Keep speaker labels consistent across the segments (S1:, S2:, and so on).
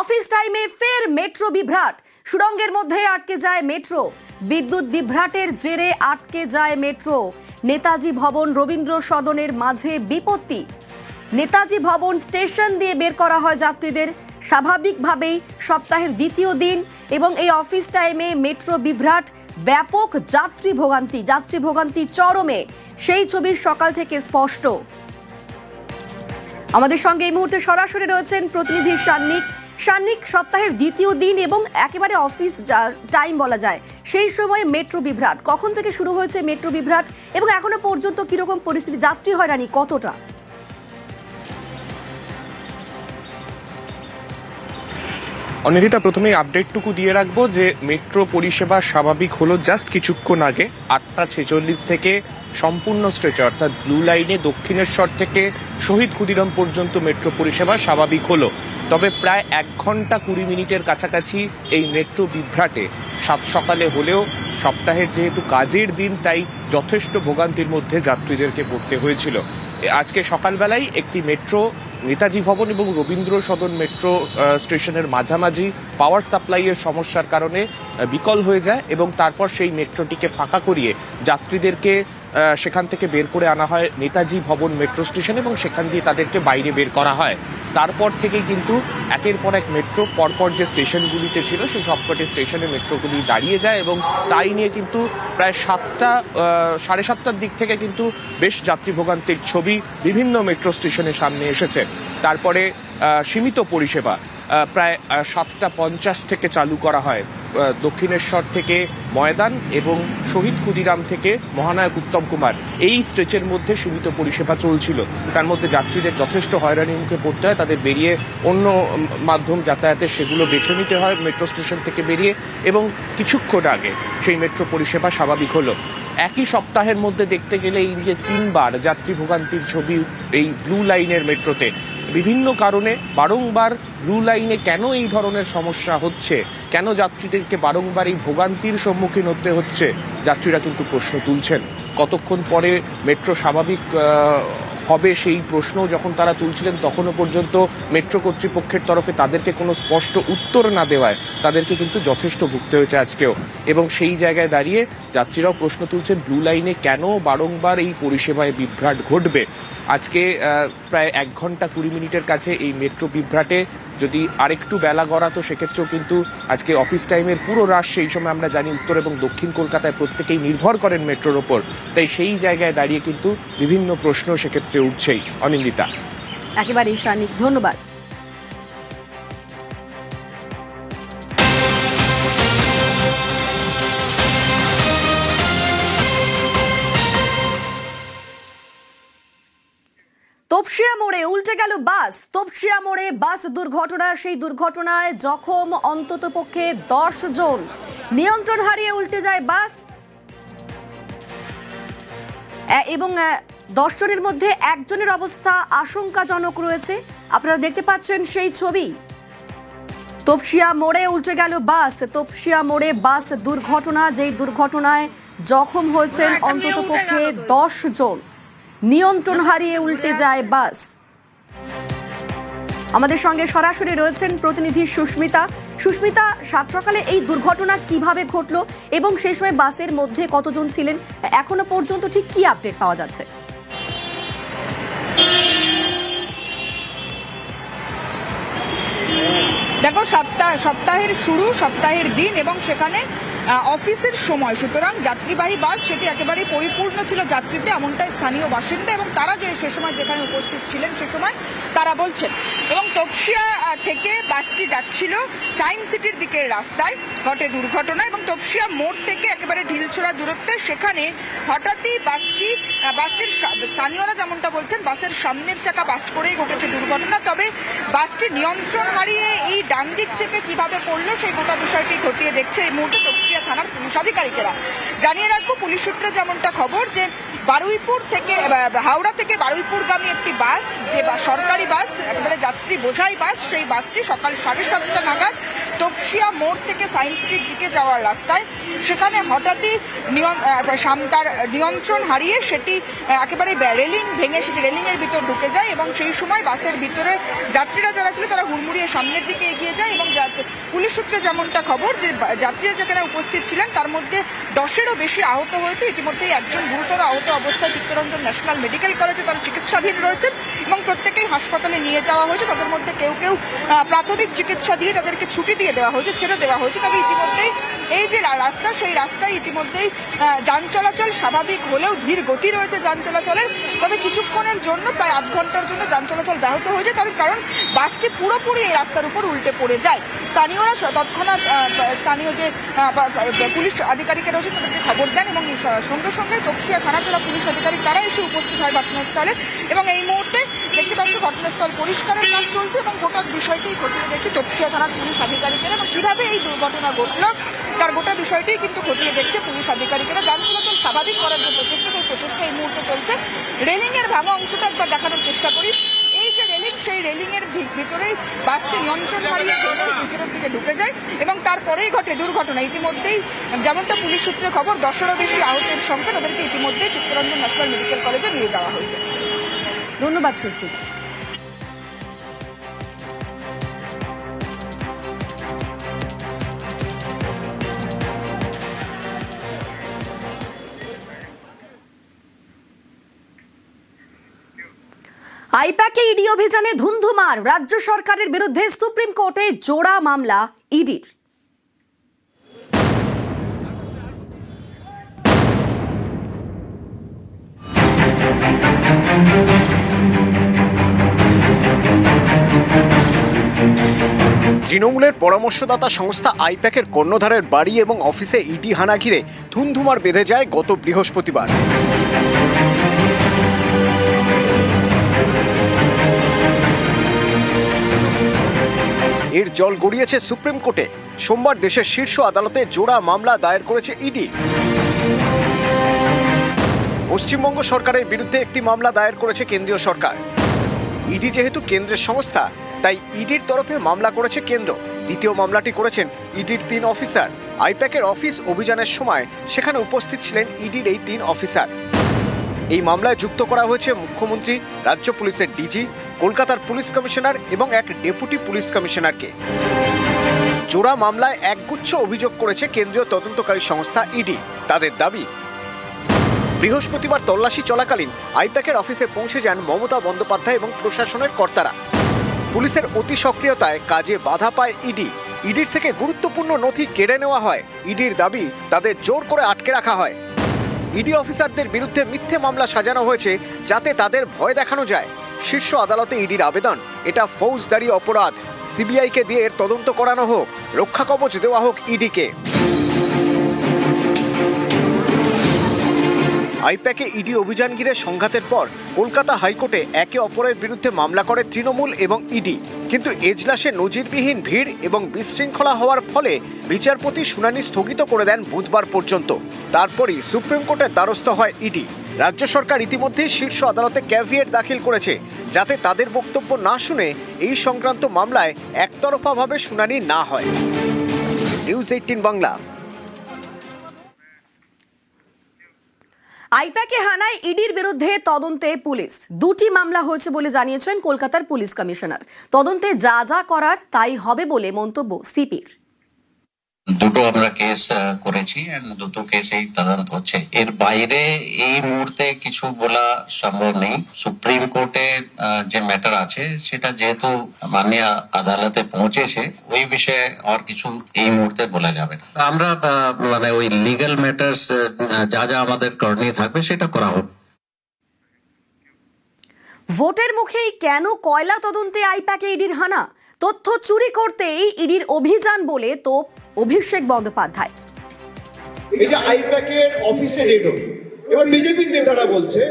S1: Office টাইমে ফের metro বিভ্রাট। সুড়ঙ্গের মধ্যে আটকে যায় মেট্রো। বিদ্যুৎ বিভ্রাটের জেরে আটকে যায় মেট্রো। নেতাজি ভবন রবীন্দ্র সদনের মাঝে বিপত্তি। নেতাজি ভবন স্টেশন দিয়ে বের করা হয় যাত্রীদের। স্বাভাবিকভাবেই সপ্তাহের দ্বিতীয় দিন এবং এই অফিস টাইমে মেট্রো বিভ্রাট ব্যাপক যাত্রী ভোগান্তি যাত্রী ভোগান্তি চরমে। সেই ছবির সকাল থেকে স্পষ্ট। আমাদের সঙ্গে এই মুহূর্তে সরাসরি রয়েছেন প্রতিনিধি সান্নিক। সান্নিক, সপ্তাহের দ্বিতীয় দিন এবং একেবারে অফিস টাইম বলা যায়, সেই সময়ে মেট্রো বিভ্রাট। কখন থেকে শুরু হয়েছে মেট্রো বিভ্রাট এবং এখনও পর্যন্ত কীরকম পরিস্থিতি? যাত্রী হয়রানি কতটা?
S2: অনিরিতা, প্রথমেই আপডেটটুকু দিয়ে রাখব যে মেট্রো পরিষেবা স্বাভাবিক হলো জাস্ট কিছুক্ষণ আগে। আটটা ছেচল্লিশ থেকে সম্পূর্ণ স্ট্রেচে অর্থাৎ ব্লু লাইনে দক্ষিণেশ্বর থেকে শহীদ ক্ষুদিরাম পর্যন্ত মেট্রো পরিষেবা স্বাভাবিক হলো। তবে প্রায় এক ঘণ্টা কুড়ি মিনিটের কাছাকাছি এই মেট্রো বিভ্রাটে। সাত সকালে হলেও সপ্তাহের যেহেতু কাজের দিন, তাই যথেষ্ট ভোগান্তির মধ্যে যাত্রীদেরকে পড়তে হয়েছিল। আজকে সকালবেলায় একটি মেট্রো নেতাজি ভবন এবং রবীন্দ্র সদন মেট্রো স্টেশনের মাঝামাঝি পাওয়ার সাপ্লাইয়ের সমস্যার কারণে বিকল হয়ে যায় এবং তারপর সেই মেট্রোটিকে ফাঁকা করিয়ে যাত্রীদেরকে সেখান থেকে বের করে আনা হয় নেতাজি ভবন মেট্রো স্টেশন এবং সেখান দিয়ে তাদেরকে বাইরে বের করা হয়। তারপর থেকেই কিন্তু একের পর এক মেট্রো, পরপর যে স্টেশনগুলিতে ছিল, সেই সবকটি স্টেশনে মেট্রোগুলি দাঁড়িয়ে যায় এবং তাই নিয়ে কিন্তু প্রায় সাতটা সাড়ে সাতটার দিক থেকে কিন্তু বেশ যাত্রী ভোগান্তির ছবি বিভিন্ন মেট্রো স্টেশনের সামনে এসেছে। তারপরে সীমিত পরিষেবা প্রায় সাতটা পঞ্চাশ থেকে চালু করা হয়। দক্ষিণেশ্বর থেকে ময়দান এবং শহীদ ক্ষুদিরাম থেকে মহানায়ক উত্তম কুমার এই স্ট্রেচের মধ্যে সীমিত পরিষেবা চলছিল। তার মধ্যে যাত্রীদের যথেষ্ট হয়রানির মুখে পড়তে হয়, তাদের বেরিয়ে অন্য মাধ্যম যাতায়াতের সেগুলো বেছে নিতে হয় মেট্রো স্টেশন থেকে বেরিয়ে এবং কিছুক্ষণ আগে সেই মেট্রো পরিষেবা স্বাভাবিক হলো। একই সপ্তাহের মধ্যে দেখতে গেলে এই যে তিনবার যাত্রী ভোগান্তির ছবি এই ব্লু লাইনের মেট্রোতে বিভিন্ন কারণে বারংবার ব্লু লাইনে কেন এই ধরনের সমস্যা হচ্ছে? কেন যাত্রীদেরকে বারংবার এই ভোগান্তির সম্মুখীন হতে হচ্ছে? যাত্রীরা কিন্তু প্রশ্ন তুলছেন। কতক্ষণ পরে মেট্রো স্বাভাবিক হবে সেই প্রশ্ন যখন তারা তুলছিলেন তখনও পর্যন্ত মেট্রো কর্তৃপক্ষের তরফে তাদেরকে কোনো স্পষ্ট উত্তর না দেওয়ায় তাদেরকে কিন্তু যথেষ্ট ভুগতে হয়েছে আজকেও। এবং সেই জায়গায় দাঁড়িয়ে যাত্রীরাও প্রশ্ন তুলছেন, ব্লু লাইনে কেন বারংবার এই পরিষেবায় বিভ্রাট ঘটবে? আজকে প্রায় এক ঘণ্টা কুড়ি মিনিটের কাছে এই মেট্রো বিভ্রাটে যদি আরেকটু বেলা গড়াতো সেক্ষেত্রেও কিন্তু আজকে অফিস টাইমের পুরো রাশ সেই সময় আমরা জানি উত্তর এবং দক্ষিণ কলকাতায় প্রত্যেকেই নির্ভর করেন মেট্রোর ওপর। তাই সেই জায়গায় দাঁড়িয়ে কিন্তু বিভিন্ন প্রশ্ন সেক্ষেত্রে উঠছেই। অনিন্দিতা।
S1: একেবারেই সান্নিক ধন্যবাদ। তপসিয়া মোড়ে উল্টে গেল বাস। তপসিয়া মোড়ে বাস দুর্ঘটনা সেই দুর্ঘটনায় জখম অন্তত পক্ষে দশ জন। নিয়ন্ত্রণ হারিয়ে উল্টে যায় বাস। এবং দশ জনের মধ্যে একজনের অবস্থা আশঙ্কাজনক রয়েছে। আপনারা দেখতে পাচ্ছেন সেই ছবি। তপসিয়া মোড়ে উল্টে গেল বাস। তপসিয়া মোড়ে বাস দুর্ঘটনা যেই দুর্ঘটনায় জখম হয়েছেন অন্তত পক্ষে দশ জন। নিয়ন্ত্রণ হারিয়ে উল্টে যায় বাস। আমাদের সঙ্গে সরাসরি রয়েছেন প্রতিনিধি সুস্মিতা। সুস্মিতা, সাত সকালে এই দুর্ঘটনা কীভাবে ঘটলো এবং সেই সময় বাসের মধ্যে কতজন ছিলেন? এখনও পর্যন্ত ঠিক কি আপডেট পাওয়া যাচ্ছে?
S3: দেখো, সপ্তাহ সপ্তাহের শুরু, সপ্তাহের দিন এবং সেখানে অফিসের সময়। সুতরাং যাত্রীবাহী বাস সেটি একেবারে পরিপূর্ণ ছিল যাত্রীতে, এমনটাই স্থানীয় বাসিন্দা এবং তারা যে সে সময় যেখানে উপস্থিত ছিলেন সে সময় তারা বলছেন। এবং তপসিয়া থেকে বাসটি যাচ্ছিল সায়েন্স সিটির দিকের রাস্তায়। ঘটে দুর্ঘটনা এবং তপসিয়া মোড় থেকে একেবারে ঢিলছোড়া দূরত্বে সেখানে হঠাৎই বাসটি বাসটির স্থানীয়রা যেমনটা বলছেন, বাসের সামনের চাকা বাস্ট করেই ঘটেছে দুর্ঘটনা। তবে বাসটি নিয়ন্ত্রণ হারিয়ে এই ডান দিক চেপে কীভাবে পড়ল, সেই গোটা বিষয়টি ঘটিয়ে দেখছে এই মুহূর্তে তপসিয়া থানার পুলিশ আধিকারিকেরা। জানিয়ে রাখব, পুলিশ সূত্রে যেমনটা খবর যে বারুইপুর থেকে হাওড়া থেকে বারুইপুর বারুইপুরগামী একটি বাস, যে সরকারি বাস, একেবারে যাত্রী বোঝাই বাস, সেই বাসটি সকাল সাড়ে সাতটা নাগাদ তপসিয়া মোড় থেকে সায়েন্স স্ট্রিট দিকে যাওয়ার রাস্তায়, সেখানে হঠাৎই তার নিয়ন্ত্রণ হারিয়ে সেটি একেবারে রেলিং ভেঙে সেটি রেলিং এর ভিতর ঢুকে যায় এবং সেই সময় বাসের ভিতরে যাত্রীরা যারা ছিল তারা হুড়মুড়িয়ে সামনের দিকে এগিয়ে যায় এবং পুলিশ সূত্রে যেমনটা খবর যে যাত্রীরা যেখানে উপস্থিত ছিলেন, তার মধ্যে দশেরও বেশি আহত হয়েছে। ইতিমধ্যেই একজন গুরুতর আহত অবস্থায় চিত্তরঞ্জন ন্যাশনাল মেডিকেল কলেজে তারা চিকিৎসাধীন রয়েছেন এবং প্রত্যেকেই হাসপাতালে নিয়ে যাওয়া হয়েছে। তাদের মধ্যে কেউ কেউ প্রাথমিক চিকিৎসা দিয়ে তাদেরকে ছুটি দিয়ে দেওয়া হয়েছে, ছেড়ে দেওয়া হয়েছে। তবে ইতিমধ্যেই এই যে রাস্তা, সেই রাস্তায় ইতিমধ্যেই যান চলাচল স্বাভাবিক হলেও ধীর গতি রয়েছে যান চলাচলের। তবে কিছুক্ষণের জন্য, প্রায় আধ ঘণ্টার জন্য যান চলাচল ব্যাহত হয়েছে। তার কারণ, বাসটি পুরোপুরি এই রাস্তার উপর উল্টে পড়ে যায়। স্থানীয়রা তৎক্ষণাৎ স্থানীয় যে পুলিশ আধিকারিকেরা রয়েছে তাদেরকে খবর দেন এবং সঙ্গে সঙ্গে তপসিয়া থানার যারা পুলিশ আধিকারিক তারা এসে উপস্থিত হয় ঘটনাস্থলে। এবং এই মুহূর্তে দেখতে পাচ্ছি ঘটনাস্থল পরিষ্কারের কাজ চলছে এবং গোটা বিষয়টি খতিয়ে দেখছে তপসিয়া থানার পুলিশ আধিকারিকেরা। এবং কীভাবে এই দুর্ঘটনা ঘটলো, তার গোটা বিষয়টি কিন্তু খতিয়ে দেখছে পুলিশ আধিকারিকেরা। যান চলাচল স্বাভাবিক করার যে প্রচেষ্টা, সেই প্রচেষ্টা এই মুহূর্তে চলছে। রেলিংয়ের ভাঙা অংশটা একবার দেখানোর চেষ্টা করি। রেলিং সেই রেলিংয়ের ভিতরেই বাসটি নিয়ন্ত্রণ হারিয়ে ভিতরের দিকে ঢুকে যায় এবং তারপরেই ঘটে দুর্ঘটনা। ইতিমধ্যেই যেমনটা পুলিশ সূত্রে খবর, দশেরও বেশি আহতের সংখ্যা তাদেরকে ইতিমধ্যেই চিত্তরঞ্জন ন্যাশনাল মেডিকেল কলেজে নিয়ে যাওয়া হয়েছে।
S1: ধন্যবাদ সুস্মিত আইপ্যাকে ইডি অভিযানে ধুন্ধুমার। রাজ্য সরকারের বিরুদ্ধে সুপ্রিম কোর্টে জোড়া মামলা ইডির।
S4: তৃণমূলের পরামর্শদাতা সংস্থা আইপ্যাকের কর্ণধারের বাড়ি এবং অফিসে ইডি হানা ঘিরে ধুমধুমার বেঁধে যায় গত বৃহস্পতিবার। জল গড়িয়েছে সুপ্রিম কোর্টে। সোমবার দেশের শীর্ষ আদালতে জোড়া মামলা দায়ের করেছে ইডি। পশ্চিমবঙ্গ সরকারের বিরুদ্ধে একটি মামলা দায়ের করেছে কেন্দ্রীয় সরকার। ইডি যেহেতু কেন্দ্রের সংস্থা, তাই ইডির তরফে মামলা করেছে কেন্দ্র। দ্বিতীয় মামলাটি করেছেন ইডির তিন অফিসার। আইপ্যাকের অফিস অভিযানের সময় সেখানে উপস্থিত ছিলেন ইডির এই তিন অফিসার। এই মামলায় যুক্ত করা হয়েছে মুখ্যমন্ত্রী, রাজ্য পুলিশের ডিজি কলকাতার পুলিশ কমিশনার এবং এক ডেপুটি পুলিশ কমিশনারকে। জোড়া মামলায় একগুচ্ছ অভিযোগ করেছে কেন্দ্রীয় তদন্তকারী সংস্থা ইডি। তাদের দাবি, বৃহস্পতিবার তল্লাশি চলাকালীন আইপ্যাকের অফিসে পৌঁছে যান মমতা বন্দ্যোপাধ্যায় এবং প্রশাসনের কর্তারা। পুলিশের অতি সক্রিয়তায় কাজে বাধা পায় ইডি। ইডির থেকে গুরুত্বপূর্ণ নথি কেড়ে নেওয়া হয়। ইডির দাবি, তাদের জোর করে আটকে রাখা হয়। ইডি অফিসারদের বিরুদ্ধে মিথ্যে মামলা সাজানো হয়েছে যাতে তাদের ভয় দেখানো যায়। শীর্ষ আদালতে ইডির আবেদন। এটা ফৌজদারি অপরাধ। সিবিআইকে দিয়ে এর তদন্ত করানো হোক রক্ষা কবচ দেওয়া হোক ইডিকে। আইপ্যাকে ইডি অভিযান ঘিরে সংঘাতের পর কলকাতা হাইকোর্টে একে অপরের বিরুদ্ধে মামলা করে তৃণমূল এবং ইডি। কিন্তু এজলাসে নজিরবিহীন ভিড় এবং বিশৃঙ্খলা হওয়ার ফলে বিচারপতি শুনানি স্থগিত করে দেন বুধবার পর্যন্ত। তারপরই সুপ্রিম কোর্টের দ্বারস্থ হয় ইডি। রাজ্য সরকার ইতিমধ্যেই শীর্ষ আদালতে ক্যাভিয়েট দাখিল করেছে, যাতে তাদের বক্তব্য না শুনে এই সংক্রান্ত মামলায় একতরফাভাবে শুনানি না হয়। News eighteen Bangla.
S1: আইপ্যাকে হানায় ইডির বিরুদ্ধে তদন্তে পুলিশ। দুটি মামলা হয়েছে বলে জানিয়েছেন কলকাতার পুলিশ কমিশনার। তদন্তে যা যা করার তাই হবে বলে মন্তব্য সিপির।
S5: দুটো আমরা কেস করেছি দুটো কেসেই তদন্ত হচ্ছে। এর বাইরে এই মুহূর্তে কিছু বলা সম্ভব নেই। সুপ্রিম কোর্টে যে ম্যাটার আছে সেটা যেহেতু মাননীয় আদালতে পৌঁছেছে ওই বিষয়ে আর কিছু এই মুহূর্তে বলা যাবে না। আমরা আহ, মানে ওই লিগ্যাল ম্যাটার্স যা যা আমাদের করণীয় থাকবে সেটা করা হবে
S1: ভোটের মুখেই কেন কয়লা তদন্তে আইপ্যাকে ইডির হানা তথ্য চুরি করতেই ইডির অভিযান বলে তো অভিষেক বন্দ্যোপাধ্যায়।
S6: এই যে আইপ্যাকের অফিসে রেড এবার বিজেপির নেতারা বলছে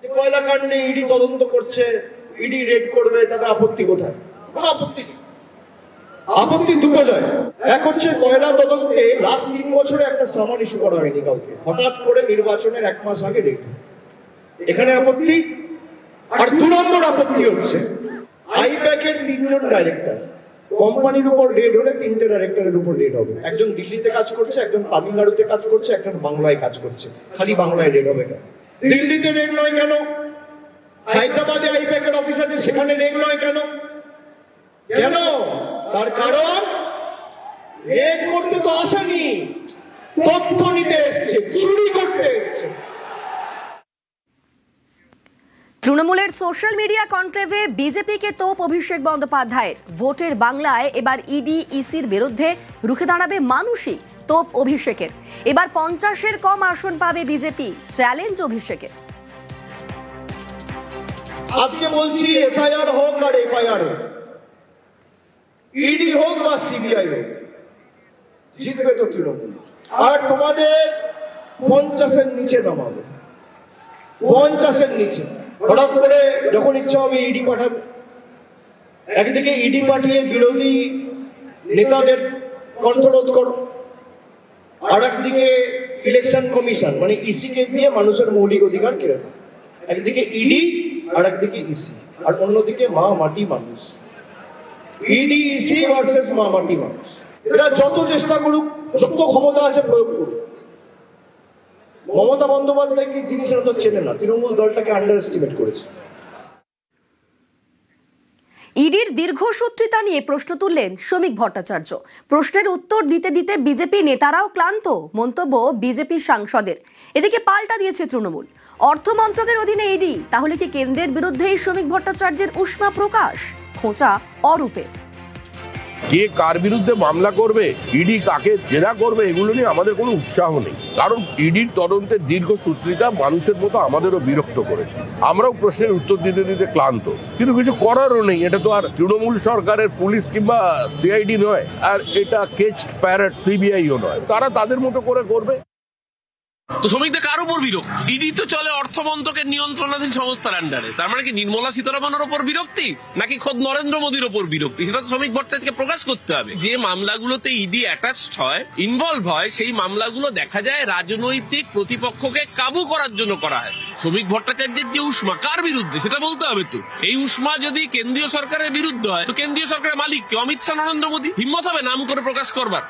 S6: যে কয়লা কাণ্ডে ইডি তদন্ত করছে, ইডি রেড করবে তাদের আপত্তি কোথায়? কোনো আপত্তি নেই। আপত্তি দুটো যায়। এক হচ্ছে কয়লা তদন্তে লাস্ট তিন বছরে একটা সামান ইস্যু করা হয়নি কাউকে। হঠাৎ করে নির্বাচনের এক মাস আগে রেট এখানে আপত্তি। আর দু নম্বর আপত্তি হচ্ছে আইপ্যাকের তিনজন ডাইরেক্টর কোম্পানির উপর রেড হলে তিনটে ডাইরেক্টরের উপর রেড হবে। একজন দিল্লিতে কাজ করছে, একজন তামিলনাড়ুতে কাজ করছে, একজন বাংলায় কাজ করছে। খালি বাংলায় রেড হবে কেন? দিল্লিতে রেড নয় কেন? হায়দ্রাবাদে আইপ্যাকের অফিস আছে, সেখানে রেড নয় কেন? কেন? তার কারণ রেড করতে তো আসেনি। তথ্য নিতে এসছে, চুরি করতে এসছে।
S1: তৃণমূলের সোশ্যাল মিডিয়া কনক্লেভে বিজেপিকে তোপ অভিষেক বন্দ্যোপাধ্যায়ের। ভোটের বাংলায় এবার ইডি, ইসির বিরুদ্ধে রুখে দাঁড়াবে মানুষই তোপ অভিষেকের। এবার পঞ্চাশের কম আসন পাবে বিজেপি, চ্যালেঞ্জ অভিষেকের।
S6: আজকে বলছি এসআইআর হোক আর এফআইআর হোক, ইডি হোক বা সিবিআই হোক, জিতবে তো তৃণমূল। আর তোমাদের পঞ্চাশের নিচে নামাবে। পঞ্চাশের নিচে। হঠাৎ করে যখন ইচ্ছা হবে ইডি পাঠাবে। একদিকে ইডি পাঠিয়ে বিরোধী নেতাদের কণ্ঠরোধ করো। আর একদিকে ইলেকশন কমিশন মানে ইসিকে দিয়ে মানুষের মৌলিক অধিকার কেড়ে। একদিকে ইডি আর একদিকে ইসি আর অন্যদিকে মা মাটি মানুষ। ইডি ইসি ভার্সেস মা মাটি মানুষ। এরা যত চেষ্টা করুক, যত ক্ষমতা আছে প্রয়োগ করুক। মমতা বন্দ্যোপাধ্যায় কি জিনিস এরা তো চেনে না, তৃণমূল দলটাকে আন্ডার এস্টিমেট করেছে।
S1: ইডির দীর্ঘসূত্রিতা নিয়ে প্রশ্ন তুললেন শ্রমিক ভট্টাচার্য। প্রশ্নের উত্তর দিতে দিতে বিজেপি নেতারাও ক্লান্ত, মন্তব্য বিজেপি সাংসদের। এদিকে পাল্টা দিয়েছে তৃণমূল। অর্থ মন্ত্রকের অধীনে ইডি, তাহলে কি কেন্দ্রের বিরুদ্ধেই শ্রমিক ভট্টাচার্যের উষ্মা প্রকাশ? খোঁচা অরূপের।
S7: কে কার বিরুদ্ধে মামলা করবে, ইডি কাকে জেরা করবে, এগুলো নিয়ে আমাদের কোনো উৎসাহ নেই। কারণ ইডির তদন্তের দীর্ঘ সূত্রিতা মানুষের মতো আমাদেরও বিরক্ত করেছে। আমরাও প্রশ্নের উত্তর দিতে দিতে ক্লান্ত। কিন্তু কিছু করারও নেই, এটা তো আর তৃণমূল সরকারের পুলিশ কিংবা সিআইডি নয়, আর এটা কেচড প্যারেট সিবিআইও নয়। তারা তাদের মতো করে করবে।
S8: তো শ্রমিকদের কার উপর বিরক্তি? ইডি তো চলে অর্থমন্ত্রকের নিয়ন্ত্রণাধীন সংস্থার আন্ডারে তার মানে কি নির্মলা সীতারামনের ওপর বিরক্তি? নাকি খোদ নরেন্দ্র মোদীর ওপর বিরক্তি? সেটা তো শ্রমিক ভট্টাচার্যকে প্রকাশ করতে হবে। যে মামলাগুলোতে ইডি অ্যাটাচড হয় ইনভলভ হয়, সেই মামলাগুলো দেখা যায় রাজনৈতিক প্রতিপক্ষকে কাবু করার জন্য করা হয়। শ্রমিক ভট্টাচার্যের যে উষ্মা, কার বিরুদ্ধে? সেটা বলতে হবে তো। এই উষ্মা যদি কেন্দ্রীয় সরকারের বিরুদ্ধে হয়, তো কেন্দ্রীয় সরকারের মালিক কে? অমিত শাহ, নরেন্দ্র মোদী? হিম্মত হবে নাম করে প্রকাশ করবার?